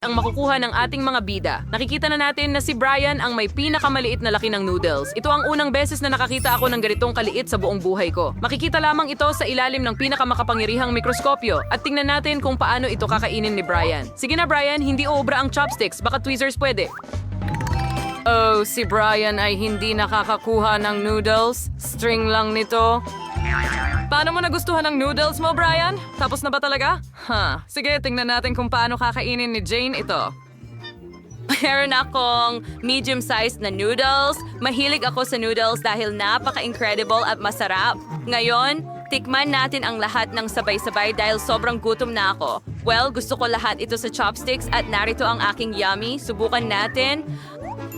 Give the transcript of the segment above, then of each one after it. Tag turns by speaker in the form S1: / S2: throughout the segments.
S1: ang makukuha ng ating mga bida. Nakikita na natin na si Brian ang may pinakamaliit na laki ng noodles. Ito ang unang beses na nakakita ako ng ganitong kaliit sa buong buhay ko. Makikita lamang ito sa ilalim ng pinakamakapangyarihang mikroskopyo at tingnan natin kung paano ito kakainin ni Brian. Sige na Brian, hindi obra ang chopsticks, baka tweezers pwede. Oh, si Brian ay hindi nakakakuha ng noodles. String lang nito. Paano mo nagustuhan ang noodles mo, Brian? Tapos na ba talaga? Ha, sige, tingnan natin kung paano kakainin ni Jane ito. Meron akong medium-sized na noodles. Mahilig ako sa noodles dahil napaka-incredible at masarap. Ngayon, tikman natin ang lahat ng sabay-sabay dahil sobrang gutom na ako. Well, gusto ko lahat ito sa chopsticks at narito ang aking yummy. Subukan natin.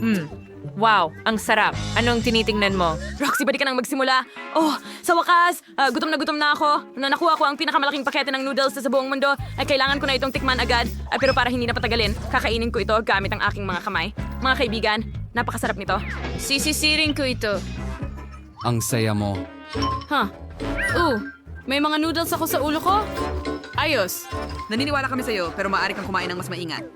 S1: Hmm. Wow, ang sarap. Anong tinitingnan mo? Roxy, bali ka nang magsimula. Oh, sa wakas, ah, gutom na gutom na ako. Na nakuha ko ang pinakamalaking pakete ng noodles sa buong mundo. Ay kailangan ko na itong tikman agad. Ay, pero para hindi na patagalin, kakainin ko ito gamit ang aking mga kamay. Mga kaibigan, napakasarap nito. Sisisiring ko ito.
S2: Ang saya mo.
S1: Huh. Uh, may mga noodles ako sa ulo ko. Ayos.
S3: Naniniwala kami sa'yo, pero maaari kang kumain ng mas maingat.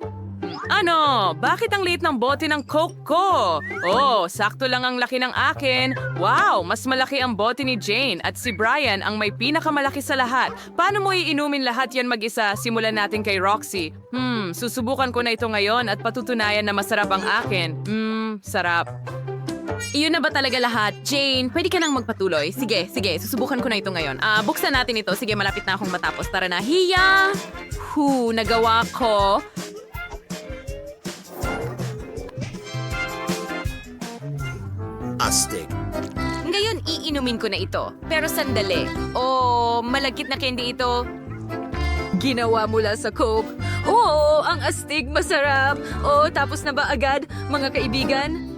S1: Ano? Bakit ang liit ng bote ng Coke ko? Oh, sakto lang ang laki ng akin. Wow, mas malaki ang bote ni Jane at si Brian ang may pinakamalaki sa lahat. Paano mo iinumin lahat yan mag-isa? Simulan natin kay Roxy. Hmm, susubukan ko na ito ngayon at patutunayan na masarap ang akin. Hmm, sarap. Iyon na ba talaga lahat? Jane, pwede ka nang magpatuloy. Sige, sige, susubukan ko na ito ngayon. Ah, buksan natin ito. Sige, malapit na akong matapos. Tara na. Hiya! Hu, nagawa ko.
S4: Astig.
S1: Ngayon, iinumin ko na ito. Pero sandali. Oh, malagkit na candy ito. Ginawa mula sa Coke. Oo, ang astig, masarap. Oh, tapos na ba agad, mga kaibigan?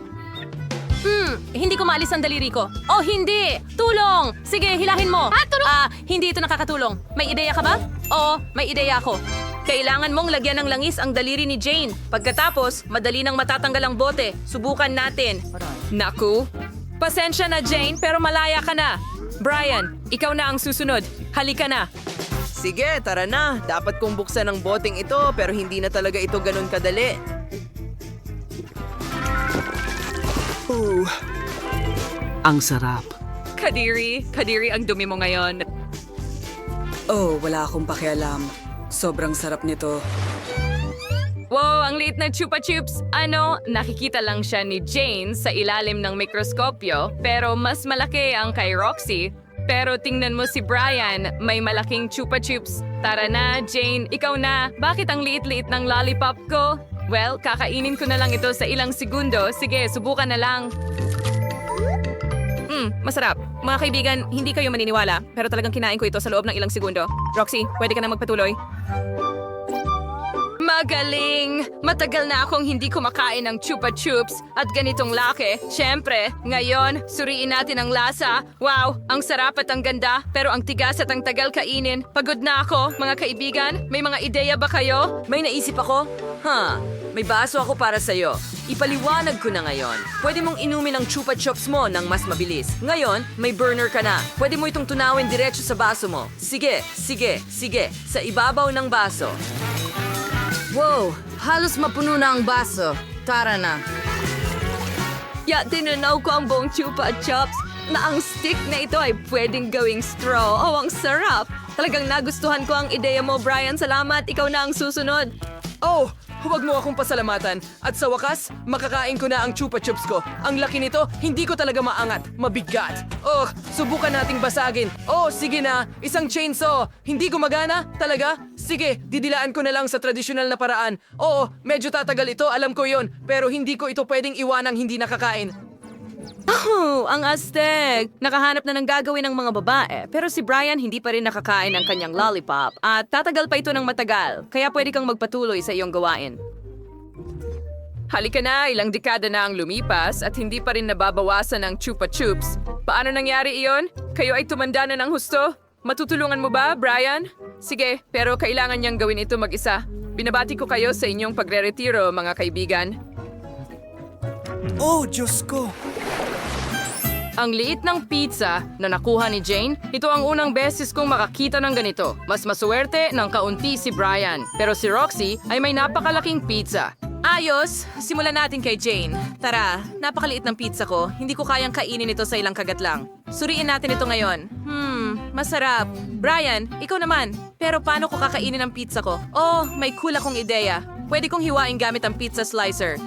S1: Hmm, hindi ko maalis ang daliri ko. Oh, hindi! Tulong! Sige, hilahin mo. Ah, tulong! Ah, hindi ito nakakatulong. May ideya ka ba? Oo, may ideya ako. Kailangan mong lagyan ng langis ang daliri ni Jane. Pagkatapos, madali nang matatanggal ang bote. Subukan natin. Naku, pasensya na Jane, pero malaya ka na. Brian, ikaw na ang susunod. Halika na.
S5: Sige, tara na. Dapat kong buksan ang boteng ito pero hindi na talaga ito ganun kadali.
S3: Ang sarap.
S1: Kadiri, Kadiri, ang dumi mo ngayon.
S3: Oh, wala akong pakialam. Sobrang sarap nito.
S1: Wow, ang liit na chupa chups. Ano, nakikita lang siya ni Jane sa ilalim ng mikroskopyo, pero mas malaki ang kay Roxy. Pero tingnan mo si Brian, may malaking chupa chups. Tara na, Jane, ikaw na. Bakit ang liit-liit ng lollipop ko? Well, kakainin ko na lang ito sa ilang segundo. Sige, subukan na lang. Hmm, masarap. Mga kaibigan, hindi kayo maniniwala, pero talagang kinain ko ito sa loob ng ilang segundo. Roxy, pwede ka na magpatuloy? Magaling! Matagal na akong hindi kumakain ng chupa chups at ganitong laki. Siyempre, ngayon, suriin natin ang lasa. Wow, ang sarap at ang ganda, pero ang tigas at ang tagal kainin. Pagod na ako, mga kaibigan. May mga ideya ba kayo?
S5: May naisip ako? Ha, may baso ako para sa'yo. Ipaliwanag ko na ngayon. Pwede mong inumin ang chupa chups mo ng mas mabilis. Ngayon, may burner ka na. Pwede mo itong tunawin diretso sa baso mo. Sige, sige, sige. Sa ibabaw ng baso.
S6: Wow, halos mapuno na ang baso. Tara na.
S1: Ya, tinanaw ko ang buong chupa chops na ang stick na ito ay pwedeng gawing straw. Oh, ang sarap! Talagang nagustuhan ko ang ideya mo, Brian. Salamat. Ikaw na ang susunod.
S5: Oh, huwag mo akong pasalamatan. At sa wakas, makakain ko na ang chupa chups ko. Ang laki nito, hindi ko talaga maangat. Mabigat. Oh, subukan nating basagin. Oh, sige na. Isang chainsaw. Hindi gumagana? Talaga? Sige, didilaan ko na lang sa tradisyonal na paraan. Oo, medyo tatagal ito, alam ko yon. Pero hindi ko ito pwedeng iwanang hindi nakakain.
S1: Oh, ang astig! Nakahanap na ng gagawin ng mga babae, pero si Brian hindi pa rin nakakain ng kanyang lollipop at tatagal pa ito ng matagal, kaya pwede kang magpatuloy sa iyong gawain. Halika na, ilang dekada na ang lumipas at hindi pa rin nababawasan ang chupa chups. Paano nangyari iyon? Kayo ay tumanda na ng husto? Matutulungan mo ba, Brian? Sige, pero kailangan niyang gawin ito mag-isa. Binabati ko kayo sa inyong pagre-retiro, mga kaibigan.
S4: Oh, Diyos ko!
S1: Ang liit ng pizza na nakuha ni Jane, ito ang unang beses kong makakita ng ganito. Mas maswerte ng kaunti si Brian. Pero si Roxy ay may napakalaking pizza.
S4: Ayos, simulan natin kay Jane. Tara, napakaliit ng pizza ko. Hindi ko kayang kainin ito sa ilang kagat lang. Suriin natin ito ngayon. Hmm, masarap. Brian, ikaw naman. Pero paano ko kakainin ang pizza ko? Oh, may cool akong ideya. Pwede kong hiwain gamit ang pizza slicer.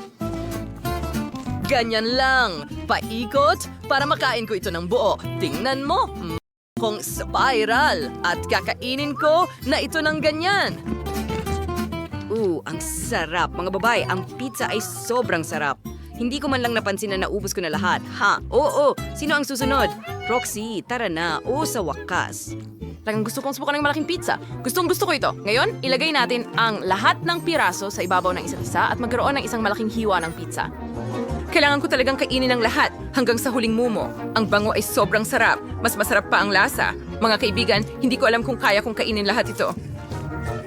S4: Ganyan lang. Paikot para makain ko ito ng buo. Tingnan mo. Mm, Kung spiral. At kakainin ko na ito ng ganyan.
S6: Ooh, ang sarap. Mga babae, ang pizza ay sobrang sarap. Hindi ko man lang napansin na naubos ko na lahat. Ha? Oo, sino ang susunod? Roxy, tara na. Oo, sa wakas.
S1: Talagang gusto kong subukan ng malaking pizza. Gustong gusto ko ito. Ngayon, ilagay natin ang lahat ng piraso sa ibabaw ng isa't isa at magkaroon ng isang malaking hiwa ng pizza. Kailangan ko talagang kainin ng lahat hanggang sa huling mumo. Ang bango ay sobrang sarap. Mas masarap pa ang lasa. Mga kaibigan, hindi ko alam kung kaya kong kainin lahat ito.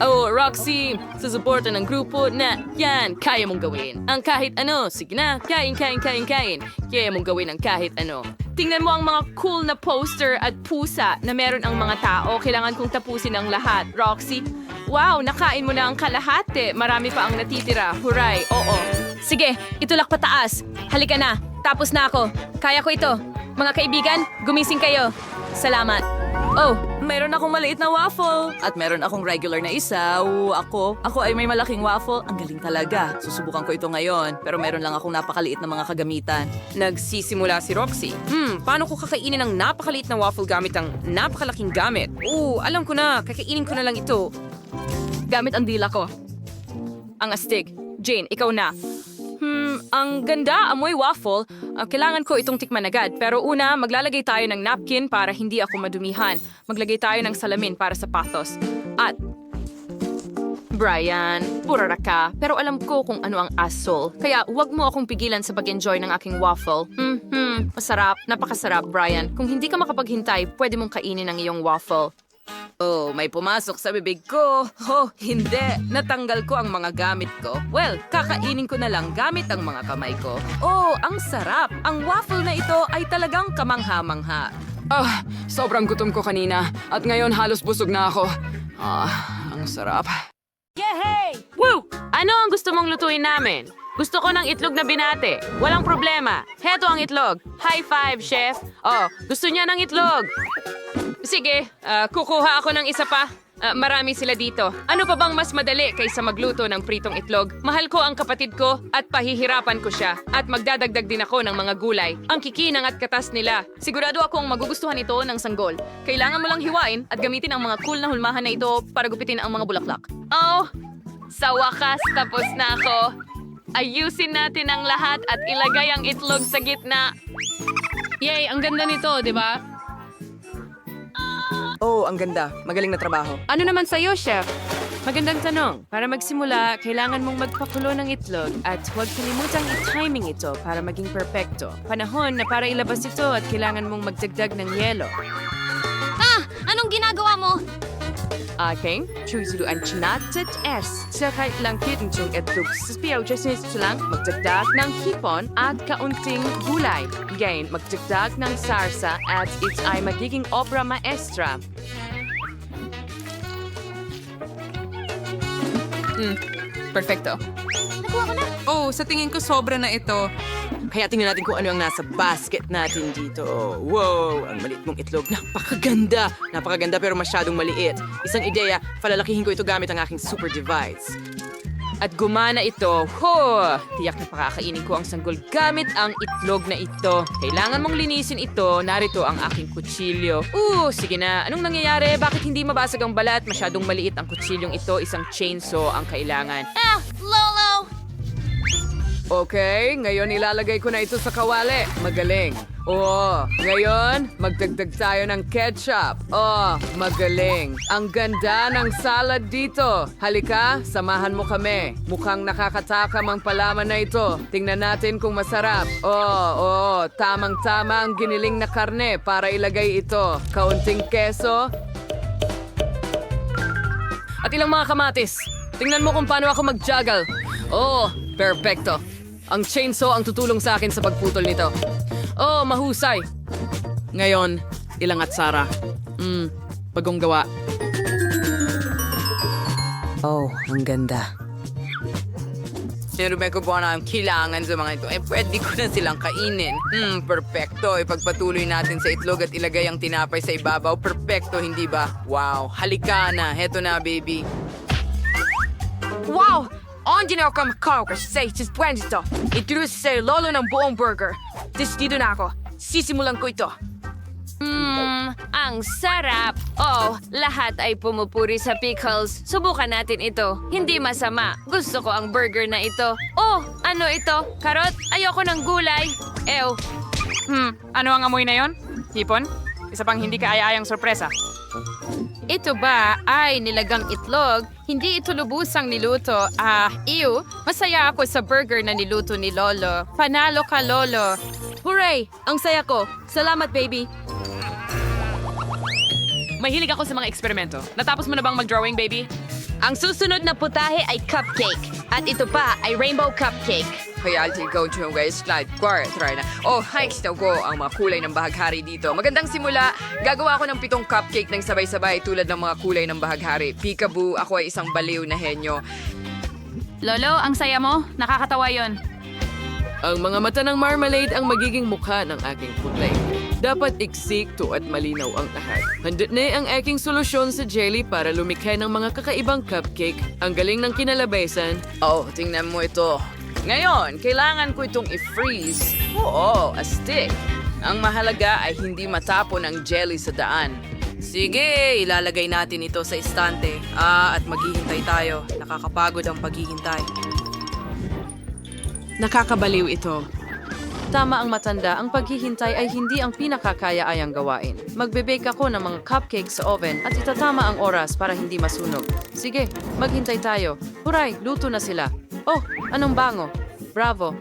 S1: Oh, Roxy, susuporta ng grupo na yan, kaya mong gawin. Ang kahit ano, sige na, kain, kain, kain, kain. Kaya mong gawin ang kahit ano. Tingnan mo ang mga cool na poster at pusa na meron ang mga tao. Kailangan kong tapusin ang lahat. Roxy, wow, nakain mo na ang kalahati. Marami pa ang natitira. Huray, oo. Sige, itulak pataas. Halika na, tapos na ako. Kaya ko ito. Mga kaibigan, gumising kayo. Salamat. Oh, meron akong maliit na waffle. At meron akong regular na isa. Oo, ako. Ako ay may malaking waffle. Ang galing talaga. Susubukan ko ito ngayon. Pero meron lang akong napakaliit na mga kagamitan. Nagsisimula si Roxy. Hmm, paano ko kakainin ng napakaliit na waffle gamit ang napakalaking gamit? Oo, alam ko na. Kakainin ko na lang ito. Gamit ang dila ko. Ang astig. Jane, ikaw na. Ang ganda, amoy waffle. Ah, kailangan ko itong tikman agad. Pero una, maglalagay tayo ng napkin para hindi ako madumihan. Maglagay tayo ng salamin para sa pathos. At, Brian, purara ka. Pero alam ko kung ano ang asshole. Kaya wag mo akong pigilan sa pag-enjoy ng aking waffle. Hmm, hmm, masarap, napakasarap, Brian. Kung hindi ka makapaghintay, pwede mong kainin ang iyong waffle. Oh, may pumasok sa bibig ko. Oh, hindi. Natanggal ko ang mga gamit ko. Well, kakainin ko na lang gamit ang mga kamay ko. Oh, ang sarap. Ang waffle na ito ay talagang kamangha-mangha.
S2: Ah, sobrang gutom ko kanina at ngayon halos busog na ako. Ah, ang sarap.
S1: Woo! Ano ang gusto mong lutuin namin? Gusto ko ng itlog na binate. Walang problema. Heto ang itlog. High five, chef. Oh, gusto niya ng itlog. Sige, ah, kukuha ako ng isa pa. Ah, marami sila dito. Ano pa bang mas madali kaysa magluto ng pritong itlog? Mahal ko ang kapatid ko at pahihirapan ko siya. At magdadagdag din ako ng mga gulay. Ang kikinang at katas nila. Sigurado akong magugustuhan ito ng sanggol. Kailangan mo lang hiwain at gamitin ang mga cool na hulmahan na ito para gupitin ang mga bulaklak. Oh, sa wakas tapos na ako. Ayusin natin ang lahat at ilagay ang itlog sa gitna. Yay, ang ganda nito, di ba?
S5: Oh, ang ganda. Magaling na trabaho.
S1: Ano naman sa'yo, chef? Magandang tanong. Para magsimula, kailangan mong magpakulo ng itlog at huwag kalimutang i-timing ito para maging perpekto. Panahon na para ilabas ito at kailangan mong magdagdag ng yelo.
S7: Anong ginagawa mo?
S1: Aking chuzuruan chinatat S. Sa kahit lang kitang chung itlog sa spiyaw ito lang, magdagdag ng hipon at kaunting gulay. Gain, magdagdag ng sarsa at it ay magiging obra maestra.
S5: Perfecto. Oh, sa tingin ko sobra na ito. Kaya tingnan natin kung ano ang nasa basket natin dito. Wow, ang maliit mong itlog. Napakaganda. Napakaganda pero masyadong maliit. Isang ideya, palalakihin ko ito gamit ang aking super device.
S1: At gumana ito. Ho! Tiyak na pakakainin ko ang sanggol gamit ang itlog na ito. Kailangan mong linisin ito. Narito ang aking kutsilyo. Uh, sige na. Anong nangyayari? Bakit hindi mabasag ang balat? Masyadong maliit ang kutsilyong ito. Isang chainsaw ang kailangan.
S7: Ah! Lolo!
S5: Okay, ngayon ilalagay ko na ito sa kawali. Magaling. Oo, ngayon, magdagdag tayo ng ketchup. Oh, magaling. Ang ganda ng salad dito. Halika, samahan mo kami. Mukhang nakakatakam ang palaman na ito. Tingnan natin kung masarap. Oh, oh, tamang-tama ang giniling na karne para ilagay ito. Kaunting keso.
S1: At ilang mga kamatis. Tingnan mo kung paano ako mag-juggle. Oh, perfecto. Ang chainsaw ang tutulong sa akin sa pagputol nito. Oh, mahusay.
S8: Ngayon, ilang at Sara. Hmm, bagong gawa.
S9: Oh, ang ganda.
S10: Pero may ko po na ang kailangan sa mga ito. Eh, pwede ko na silang kainin. Hmm, perfecto. Ipagpatuloy natin sa itlog at ilagay ang tinapay sa ibabaw. Perfecto, hindi ba? Wow, halika na. Heto na, baby.
S8: Wow! Onde na ako makakaw kasi sa isis ito. Ituloy sa lolo ng buong burger. Destino na ako. Sisimulan ko ito.
S1: Mmm, ang sarap! Oh, lahat ay pumupuri sa pickles. Subukan natin ito. Hindi masama. Gusto ko ang burger na ito. Oh, ano ito? Karot? Ayoko ng gulay. Ew.
S11: Hmm, ano ang amoy na yon? Hipon? Isa pang hindi kaaya-ayang sorpresa.
S1: Ito ba ay nilagang itlog? Hindi ito lubusang niluto. Ah, ew. Masaya ako sa burger na niluto ni Lolo. Panalo ka, Lolo.
S12: Hooray! Ang saya ko. Salamat, baby.
S11: Mahilig ako sa mga eksperimento. Natapos mo na bang mag-drawing, baby?
S1: Ang susunod na putahe ay cupcake. At ito pa ay rainbow cupcake.
S10: Kaya I'll go to West Slide Quarter try na. Oh, hikes daw ko ang mga kulay ng bahaghari dito. Magandang simula. Gagawa ako ng pitong cupcake ng sabay-sabay tulad ng mga kulay ng bahaghari. Peekaboo, ako ay isang baliw na henyo.
S1: Lolo, ang saya mo. Nakakatawa yon.
S8: Ang mga mata ng marmalade ang magiging mukha ng aking putlay. Dapat iksikto at malinaw ang lahat. Handa na ang aking solusyon sa jelly para lumikha ng mga kakaibang cupcake. Ang galing ng kinalabaysan.
S10: Oh, tingnan mo ito. Ngayon, kailangan ko itong i-freeze. Oo, astig. Ang mahalaga ay hindi matapon ang jelly sa daan. Sige, ilalagay natin ito sa istante. Ah, at maghihintay tayo. Nakakapagod ang paghihintay.
S11: Nakakabaliw ito. Tama ang matanda, ang paghihintay ay hindi ang pinakakaya-ayang gawain. Magbe-bake ako ng mga cupcakes sa oven at itatama ang oras para hindi masunog. Sige, maghintay tayo. Huray, luto na sila. Oh, anong bango? Bravo.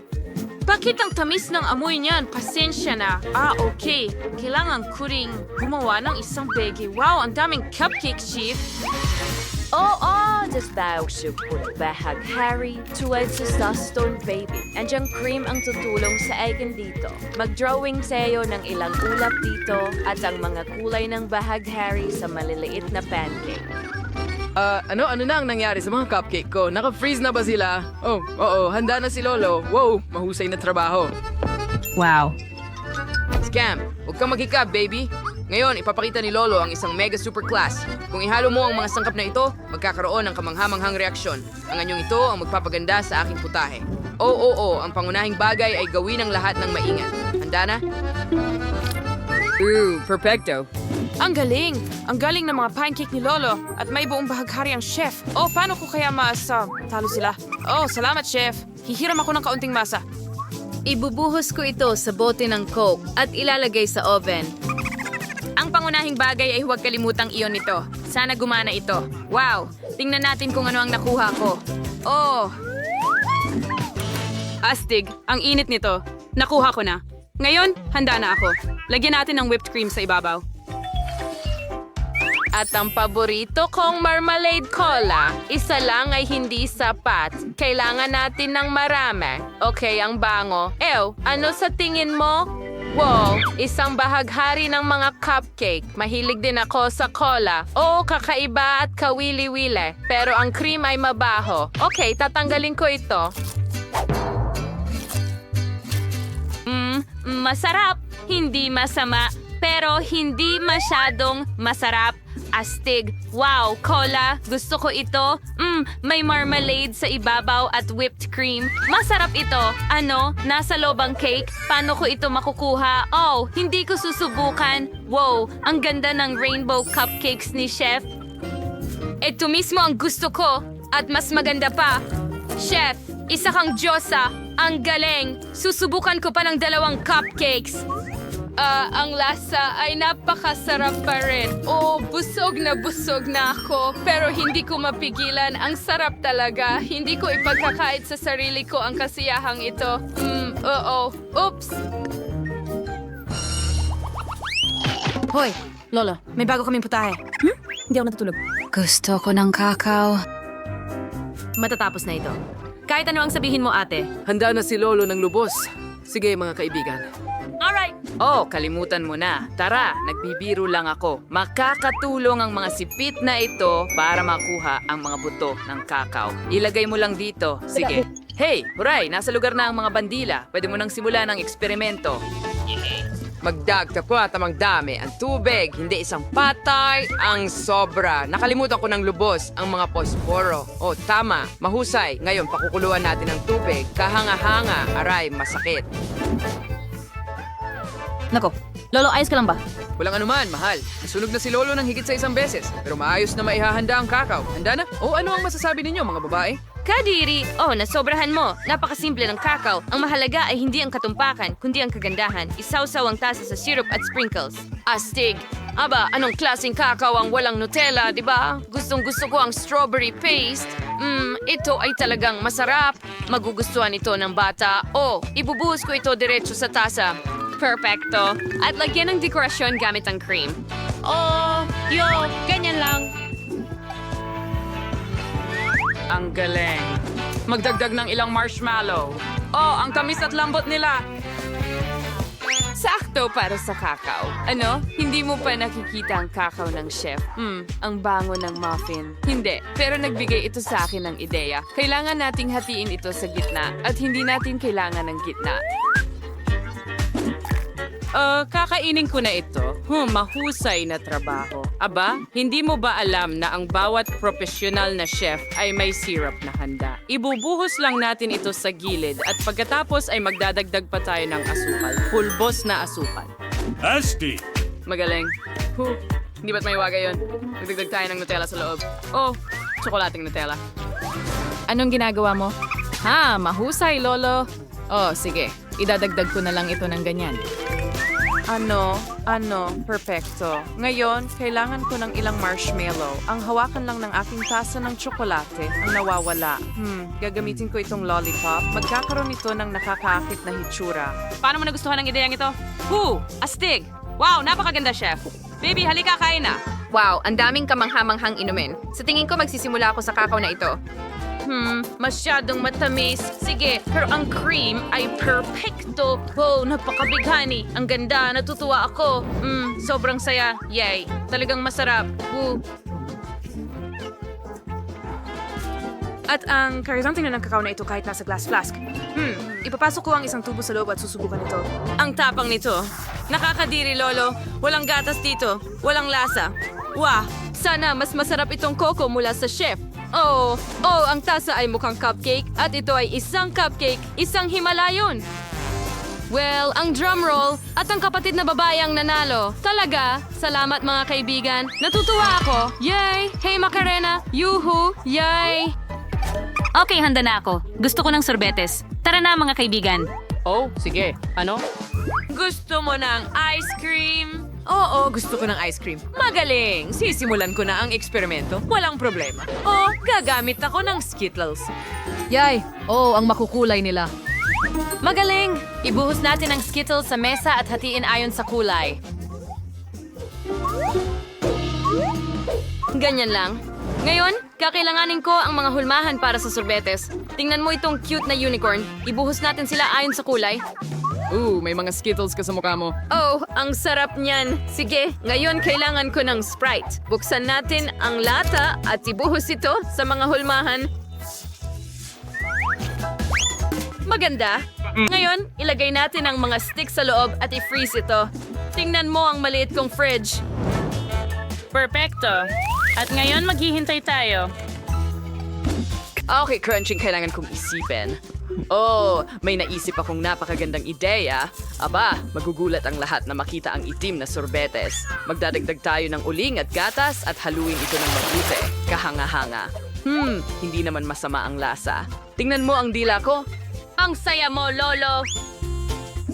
S1: Bakit ang tamis ng amoy niyan? Pasensya na. Ah, okay. Kailangan ko ring gumawa ng isang bege. Wow, ang daming cupcake, Chief.
S13: Oo, das bausupot bahag Harry tuwad sa Stone Baby. Andiang cream ang tutulong sa akin dito. Mag-drawing sa'yo ng ilang ulap dito at ang mga kulay ng bahag Harry sa maliliit na pancake.
S14: Ah, ano ano na ang nangyari sa mga cupcake ko? Naka-freeze na ba sila? Oh, oo, handa na si Lolo. Wow, mahusay na trabaho.
S10: Scam, huwag kang maghikab, baby. Ngayon, ipapakita ni Lolo ang isang mega super class. Kung ihalo mo ang mga sangkap na ito, magkakaroon ng kamanghamanghang reaksyon. Ang anyong ito ang magpapaganda sa aking putahe. Oo, oo, oo, ang pangunahing bagay ay gawin ang lahat ng maingat. Handa na?
S8: Ooh, perfecto.
S11: Ang galing! Ang galing ng mga pancake ni Lolo at may buong bahaghari ang chef. Oh, paano ko kaya mas ah, talo sila? Oh, salamat, chef. Hihiram ako ng kaunting masa.
S1: Ibubuhos ko ito sa bote ng Coke at ilalagay sa oven. Ang pangunahing bagay ay huwag kalimutang iyon nito. Sana gumana ito. Wow! Tingnan natin kung ano ang nakuha ko. Oh!
S11: Astig, ang init nito. Nakuha ko na. Ngayon, handa na ako. Lagyan natin ng whipped cream sa ibabaw. At ang paborito kong marmalade cola, isa lang ay hindi sapat. Kailangan natin ng marami. Okay, ang bango. Ew, ano sa tingin mo? Wow, isang bahaghari ng mga cupcake. Mahilig din ako sa cola. Oo, kakaiba at kawili-wili. Pero ang cream ay mabaho. Okay, tatanggalin ko ito.
S1: Mm, masarap. Hindi masama. Pero hindi masyadong masarap. Astig. Wow, cola. Gusto ko ito. Mm, may marmalade sa ibabaw at whipped cream. Masarap ito. Ano? Nasa lobang cake? Paano ko ito makukuha? Oh, hindi ko susubukan. Wow, ang ganda ng rainbow cupcakes ni Chef. Ito mismo ang gusto ko. At mas maganda pa. Chef, isa kang Diyosa. Ang galing. Susubukan ko pa ng dalawang cupcakes. Ah, ang lasa ay napakasarap pa rin. Oh, busog na busog na ako. Pero hindi ko mapigilan. Ang sarap talaga. Hindi ko ipagkakait sa sarili ko ang kasiyahang ito. Hmm, oo. Oops.
S12: Hoy, Lolo, may bago kaming putahe. Hmm? Hindi ako natutulog.
S1: Gusto ko ng kakao.
S12: Matatapos na ito. Kahit ano ang sabihin mo, ate.
S14: Handa na si Lolo ng lubos. Sige mga kaibigan.
S1: Alright.
S15: Oh, kalimutan mo na. Tara, nagbibiro lang ako. Makakatulong ang mga sipit na ito para makuha ang mga buto ng kakao. Ilagay mo lang dito. Sige. Hey, huray, nasa lugar na ang mga bandila. Pwede mo nang simulan ang eksperimento.
S16: Magdagta ko at amang dami. Ang tubig, hindi isang patay, ang sobra. Nakalimutan ko ng lubos ang mga posporo. O, tama, mahusay. Ngayon, pakukuluan natin ang tubig. Kahanga-hanga, aray, masakit.
S1: Nako, Lolo, ayos ka lang ba?
S17: Walang anuman, mahal. Nasunog na si Lolo ng higit sa isang beses. Pero maayos na maihahanda ang kakao. Handa na? O ano ang masasabi ninyo, mga babae?
S1: Kadiri! Oh, nasobrahan mo. Napakasimple ng kakao. Ang mahalaga ay hindi ang katumpakan, kundi ang kagandahan. Isawsaw ang tasa sa syrup at sprinkles. Astig! Aba, anong klaseng kakao ang walang Nutella, di ba? Gustong gusto ko ang strawberry paste. Mmm, ito ay talagang masarap. Magugustuhan ito ng bata. Oh, ibubuhos ko ito diretso sa tasa. Perfecto. At lagyan ng dekorasyon gamit ang cream. Oh, yo, ganyan lang.
S15: Ang galing. Magdagdag ng ilang marshmallow. Oh, ang tamis at lambot nila.
S1: Sakto para sa kakao. Ano? Hindi mo pa nakikita ang kakao ng chef. Hmm, ang bango ng muffin. Hindi, pero nagbigay ito sa akin ng ideya. Kailangan nating hatiin ito sa gitna at hindi natin kailangan ng gitna.
S15: Uh, kakainin ko na ito. Hmm, mahusay na trabaho. Aba, hindi mo ba alam na ang bawat profesional na chef ay may syrup na handa? Ibubuhos lang natin ito sa gilid at pagkatapos ay magdadagdag pa tayo ng asukal. Pulbos na asukal.
S18: Asti!
S15: Magaling. Huh, hindi ba't may waga yun? Nagdagdag tayo ng Nutella sa loob. Oh, tsokolating Nutella.
S19: Anong ginagawa mo? Ha, mahusay, Lolo. Oh, sige. Idadagdag ko na lang ito ng ganyan.
S15: Ano? Ano? Perfecto. Ngayon, kailangan ko ng ilang marshmallow. Ang hawakan lang ng aking tasa ng tsokolate ang nawawala. Hmm, gagamitin ko itong lollipop. Magkakaroon ito ng nakakaakit na hitsura. Paano mo nagustuhan ang ideyang ito? Who? Astig! Wow, napakaganda, chef. Baby, halika, kain na.
S20: Wow, ang daming kamanghamanghang inumin. Sa tingin ko magsisimula ako sa kakao na ito.
S1: Hmm, masyadong matamis. Sige, pero ang cream ay perfecto. Wow, napakabighani. Ang ganda, natutuwa ako. Hmm, sobrang saya. Yay, talagang masarap. Woo.
S19: At ang karisanting na ng kakao na ito kahit nasa glass flask. Hmm, ipapasok ko ang isang tubo sa loob at susubukan ito.
S1: Ang tapang nito. Nakakadiri, Lolo. Walang gatas dito. Walang lasa. Wah, sana mas masarap itong coco mula sa chef. Oh, oh, ang tasa ay mukhang cupcake at ito ay isang cupcake, isang Himalayon. Well, ang drum roll at ang kapatid na babae ang nanalo. Talaga, salamat mga kaibigan. Natutuwa ako. Yay! Hey Macarena! Yuhu! Yay!
S21: Okay, handa na ako. Gusto ko ng sorbetes. Tara na mga kaibigan.
S17: Oh, sige. Ano?
S1: Gusto mo ng ice cream?
S17: Oo, gusto ko ng ice cream. Magaling! Sisimulan ko na ang eksperimento. Walang problema.
S1: O, gagamit ako ng Skittles.
S19: Yay! Oh, ang makukulay nila.
S1: Magaling! Ibuhos natin ang Skittles sa mesa at hatiin ayon sa kulay. Ganyan lang. Ngayon, kakailanganin ko ang mga hulmahan para sa sorbetes. Tingnan mo itong cute na unicorn. Ibuhos natin sila ayon sa kulay.
S17: Ooh, may mga Skittles ka sa mukha mo.
S1: Oh, ang sarap niyan. Sige, ngayon kailangan ko ng Sprite. Buksan natin ang lata at ibuhos ito sa mga hulmahan. Maganda. Ngayon, ilagay natin ang mga stick sa loob at i-freeze ito. Tingnan mo ang maliit kong fridge.
S21: Perfecto. At ngayon maghihintay tayo.
S16: Okay, crunching kailangan kong isipin. Oh, may naisip akong napakagandang ideya. Aba, magugulat ang lahat na makita ang itim na sorbetes. Magdadagdag tayo ng uling at gatas at haluin ito ng mabuti. Kahanga-hanga. Hmm, hindi naman masama ang lasa. Tingnan mo ang dila ko.
S1: Ang saya mo, Lolo!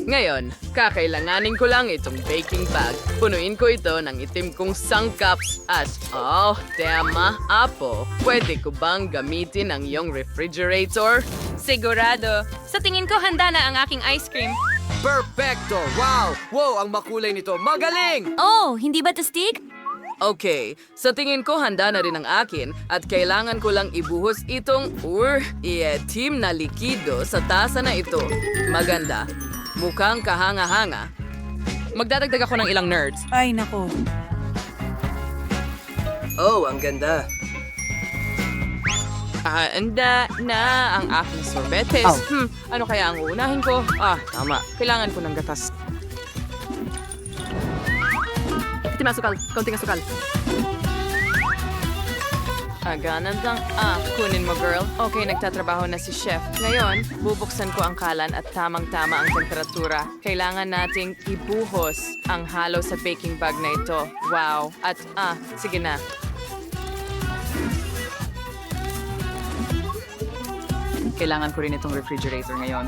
S16: Ngayon, kakailanganin ko lang itong baking bag. Punuin ko ito ng itim kong sangkaps at, oh, tema, apo, pwede ko bang gamitin ang iyong refrigerator?
S1: Sigurado. Sa tingin ko, handa na ang aking ice cream.
S17: Perfecto! Wow! Wow, ang makulay nito. Magaling!
S21: Oh, hindi ba tastig?
S16: Okay, sa tingin ko handa na rin ang akin at kailangan ko lang ibuhos itong ur ietim na likido sa tasa na ito. Maganda. Mukhang kahanga-hanga.
S1: magdadagdag ako ng ilang nerds.
S3: Ay, nako.
S5: Oh, ang ganda.
S1: Ah, anda na ang aking sorbetes. Hmm, ano kaya ang uunahin ko? Ah, tama. Kailangan ko ng gatas.
S4: Kaunting asukal, kaunting asukal.
S1: Aganan lang. Ah, kunin mo, girl. Okay, nagtatrabaho na si chef. Ngayon, bubuksan ko ang kalan at tamang-tama ang temperatura. Kailangan nating ibuhos ang halo sa baking bag na ito. Wow. At, ah, sige na. Kailangan ko rin itong refrigerator ngayon.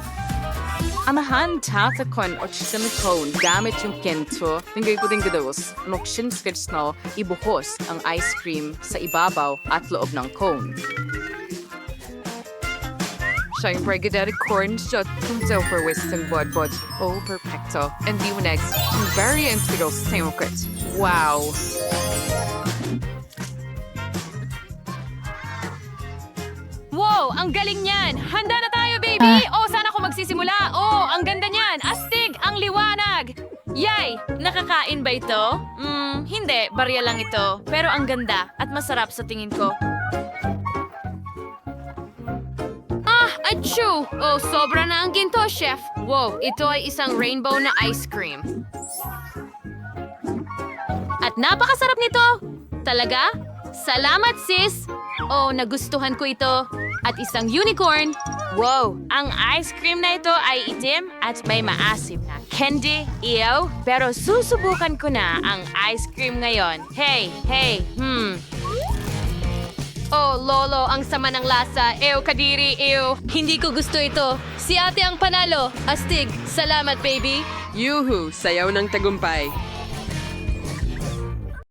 S1: Amahan tatakon o silikone gamit yung kento. Tingay ko din gados. Nukshin skitsno, ibuhos ang ice cream sa ibabaw at loob ng cone. Siyempre, gadari corn shot kung for western bodbod. Oh, perfecto. And the next, very integral samokit. Wow.
S22: Wow, ang galing niyan! Handa na baby! Oh, saan ako magsisimula? Oh, ang ganda niyan! Astig! Ang liwanag! Yay! Nakakain ba ito? Hmm, hindi. Barya lang ito. Pero ang ganda at masarap sa tingin ko. Ah, achoo! Oh, sobra na ang ginto, chef. Wow, ito ay isang rainbow na ice cream. At napakasarap nito! Talaga? Salamat, sis! Oh, nagustuhan ko ito. At isang unicorn. Wow! Ang ice cream na ito ay itim at may maasim na candy, ew. Pero susubukan ko na ang ice cream ngayon. Hey, hey, hmm. Oh, Lolo, ang sama ng lasa. Ew, kadiri, ew. Hindi ko gusto ito. Si ate ang panalo. Astig, salamat, baby.
S5: Yuhu, sayaw ng tagumpay.